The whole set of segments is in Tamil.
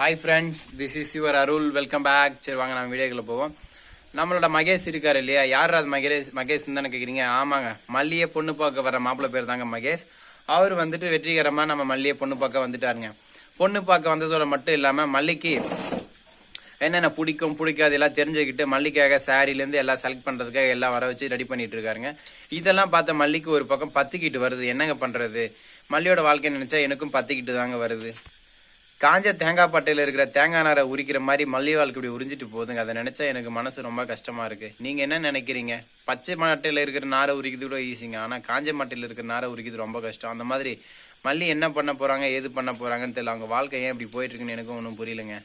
Hi friends this is your Arul welcome back சரி வாங்க நம்ம வீடியோக்குள்ள போவோம். நம்மளோட மகேஷ் இருக்கார் இல்லையா? யார் அது மகேஷ் மகேஷ் தானே கேட்குறீங்க ஆமாங்க. மல்லியை பொண்ணு பார்க்க வர மாப்பிள்ளை பேர் தாங்க மகேஷ். அவர் வந்துட்டு வெற்றிகரமாக நம்ம மல்லியை பொண்ணு பார்க்க வந்துட்டாருங்க. பொண்ணு பார்க்க வந்ததோட மட்டும் இல்லாமல் மல்லிக்கு என்னென்ன பிடிக்கும் பிடிக்காது எல்லாம் தெரிஞ்சுக்கிட்டு மல்லிக்காக சாரிலேருந்து எல்லாம் செலக்ட் பண்ணுறதுக்காக எல்லாம் வர வச்சு ரெடி பண்ணிட்டு இருக்காருங்க. இதெல்லாம் பார்த்த மல்லிக்கு ஒரு பக்கம் பத்துக்கிட்டு வருது. என்னங்க பண்ணுறது மல்லியோட வாழ்க்கை நினைச்சா எனக்கும் பத்திக்கிட்டு தாங்க வருது. காஞ்ச தேங்காய் பட்டையில் இருக்கிற தேங்காய் நாரை உரிக்கிற மாதிரி மல்லி வாழ்க்கை இப்படி உறிஞ்சிட்டு போகுதுங்க அதை நினைச்சா எனக்கு மனசு ரொம்ப கஷ்டமா இருக்கு. நீங்க என்ன நினைக்கிறீங்க? பச்சை மட்டையில் இருக்கிற நாரை உரிக்கிறது கூட ஈஸிங்க ஆனா காஞ்ச மட்டையில் இருக்கிற நாரை உரிக்கிறது ரொம்ப கஷ்டம். அந்த மாதிரி மல்லி என்ன பண்ண போறாங்க ஏது பண்ண போறாங்கன்னு தெரியல. அவங்க வாழ்க்கை ஏன் இப்படி போயிட்டு இருக்குன்னு எனக்கும் ஒன்றும் புரியலங்க.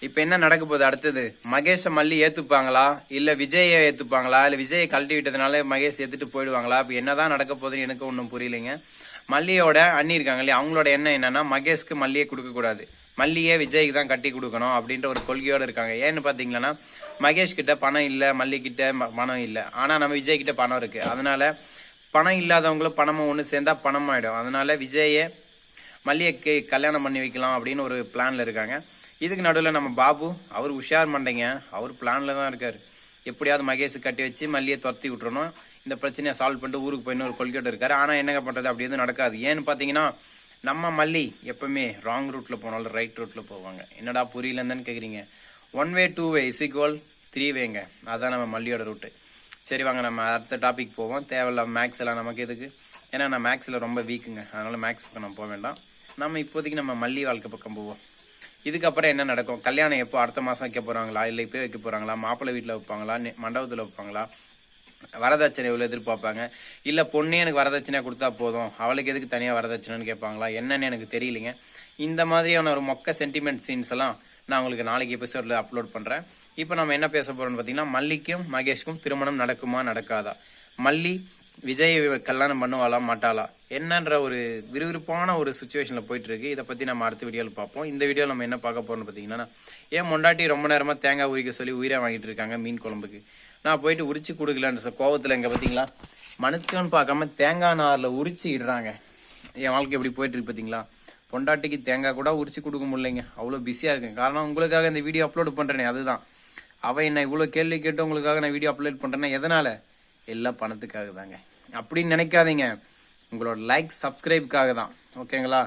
இப்ப என்ன நடக்க போகுது அடுத்தது? மகேஷ மல்லி ஏத்துப்பாங்களா? இல்ல விஜய ஏத்துப்பாங்களா? இல்ல விஜயை கழட்டி விட்டதுனால மகேஷ் ஏத்துட்டு போயிடுவாங்களா? இப்ப என்னதான் நடக்க போகுதுன்னு எனக்கு ஒன்றும் புரியலைங்க. மல்லியோட அண்ணி இருக்காங்க இல்லையா? அவங்களோட எண்ணம் என்னன்னா மகேஷ்க்கு மல்லியை கொடுக்க கூடாது. மல்லியே விஜய்க்கு தான் கட்டி கொடுக்கணும் அப்படின்ற ஒரு கொள்கையோட இருக்காங்க. ஏன்னு பாத்தீங்கன்னா மகேஷ் கிட்ட பணம் இல்ல மல்லிகிட்ட பணம் இல்ல. ஆனா நம்ம விஜய் கிட்ட பணம் இருக்கு. அதனால பணம் இல்லாதவங்களும் பணமும் ஒன்று சேர்ந்தா பணம் ஆயிடும் அதனால விஜயை மல்லிகைக்கு கல்யாணம் பண்ணி வைக்கலாம் அப்படின்னு ஒரு பிளானில் இருக்காங்க. இதுக்கு நடுவில் நம்ம பாபு அவர் உஷார் மண்டைங்க. அவர் பிளானில் தான் இருக்கார். எப்படியாவது மகேஷ் கட்டி வச்சு மல்லியை துரத்தி விட்டுறணும். இந்த பிரச்சனையை சால்வ் பண்ணிட்டு ஊருக்கு போயின்னு ஒரு கொள்கையோடு இருக்காரு. ஆனால் என்னங்க பண்ணுறது அப்படி எதுவும் நடக்காது. ஏன்னு பார்த்தீங்கன்னா நம்ம மல்லி எப்பவுமே ராங் ரூட்டில் போனாலும் ரைட் ரூட்டில் போவாங்க. என்னடா புரியலன்னு கேட்குறீங்க one way two way is equal three வேங்க அதுதான் நம்ம மல்லியோட ரூட்டு சரி வாங்க நம்ம அடுத்த டாபிக் போவோம். தேவையில்லாம மேக்ஸ் எல்லாம் நமக்கு எதுக்கு? ஏன்னா நான் மேக்ஸில் ரொம்ப வீக்குங்க அதனால் மேக்ஸ் பக்கம் நம்ம போக வேண்டாம். நம்ம இப்போதைக்கு நம்ம மல்லி வாழ்க்கை பக்கம் போவோம். இதுக்கப்புறம் என்ன நடக்கும்? கல்யாணம் எப்போ? அடுத்த மாதம் வைக்க போகிறாங்களா இல்லை இப்போ வைக்க போகிறாங்களா மாப்பிள்ளை வீட்டில் வைப்பாங்களா? மண்டபத்தில் வைப்பாங்களா? வரதட்சணை எவ்வளோ எதிர்பார்ப்பாங்க. இல்லை பொண்ணே எனக்கு வரதட்சணை கொடுத்தா போதும். அவளுக்கு எதுக்கு தனியாக வரதட்சணைன்னு கேட்பாங்களா? என்னன்னு எனக்கு தெரியலைங்க. இந்த மாதிரியான ஒரு மொக்க சென்டிமெண்ட் சீன்ஸ் எல்லாம் நான் உங்களுக்கு நாளைக்கு எபிசோடில் அப்லோட் பண்ணுறேன் இப்போ நம்ம என்ன பேச போகிறோம்னு பார்த்தீங்கன்னா மல்லிக்கும் மகேஷ்க்கும் திருமணம் நடக்குமா நடக்காதா? மல்லி விஜய் கல்யாணம் பண்ணுவாளா மாட்டாளா? என்னன்ற ஒரு விறுவிறுப்பான ஒரு சுச்சுவேஷனில் போயிட்டு இருக்கு இதை பற்றி நம்ம அடுத்த வீடியோவில் பார்ப்போம். இந்த வீடியோவில் நம்ம என்ன பார்க்க போறோம்னு பார்த்தீங்கன்னா ஏன் மொண்டாட்டி ரொம்ப நேரமாக தேங்காய் உரிக்க சொல்லி உயிரை வாங்கிட்டு இருக்காங்க மீன் குழம்புக்கு? நான் போயிட்டு உரிச்சு கொடுக்கலன்ற கோவத்தில் இங்கே பார்த்தீங்களா? மனுஷன் பார்க்காம தேங்காய் நாரில் உரிச்சு இடுறாங்க என் வாழ்க்கை எப்படி போயிட்டு இருக்கு பொண்டாட்டிக்கு தேங்காய் கூட உரிச்சு கொடுக்க முடியலைங்க. அவ்வளோ பிஸியாக இருக்கேன். காரணம் உங்களுக்காக இந்த வீடியோ அப்லோட் பண்ணுறேனே அதுதான். அவ என்ன இவ்வளோ கேள்வி கேட்டு உங்களுக்காக நான் வீடியோ அப்லோட் பண்ணுறேன்னா எதனால்? எல்லாம் பணத்துக்காக தாங்க அப்படின்னு நினைக்காதீங்க. உங்களோட லைக் சப்ஸ்கிரைப்காக தான். ஓகேங்களா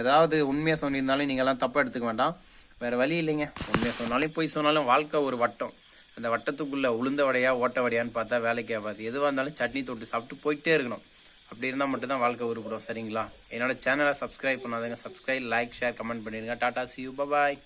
ஏதாவது உண்மையாக சொல்லியிருந்தாலும் நீங்கள்லாம் தப்பாக எடுத்துக்க வேண்டாம். வேறு வழி இல்லைங்க. உண்மையாக சொன்னாலும் போய் சொன்னாலும் வாழ்க்கை ஒரு வட்டம். அந்த வட்டத்துக்குள்ளே உளுந்த வடையா ஓட்ட வடையான்னு பார்த்தா வேலைக்கு ஆகாது. எதுவாக இருந்தாலும் சட்னி தொட்டு சாப்பிட்டு போயிட்டே இருக்கணும். அப்படி இருந்தால் மட்டும்தான் வாழ்க்கை உருப்படும். சரிங்களா? என்னோட சேனலை சப்ஸ்கிரைப் பண்ணாதீங்க. சப்ஸ்கிரைப் லைக் ஷேர் கமெண்ட் பண்ணிடுங்க. Tata C you bye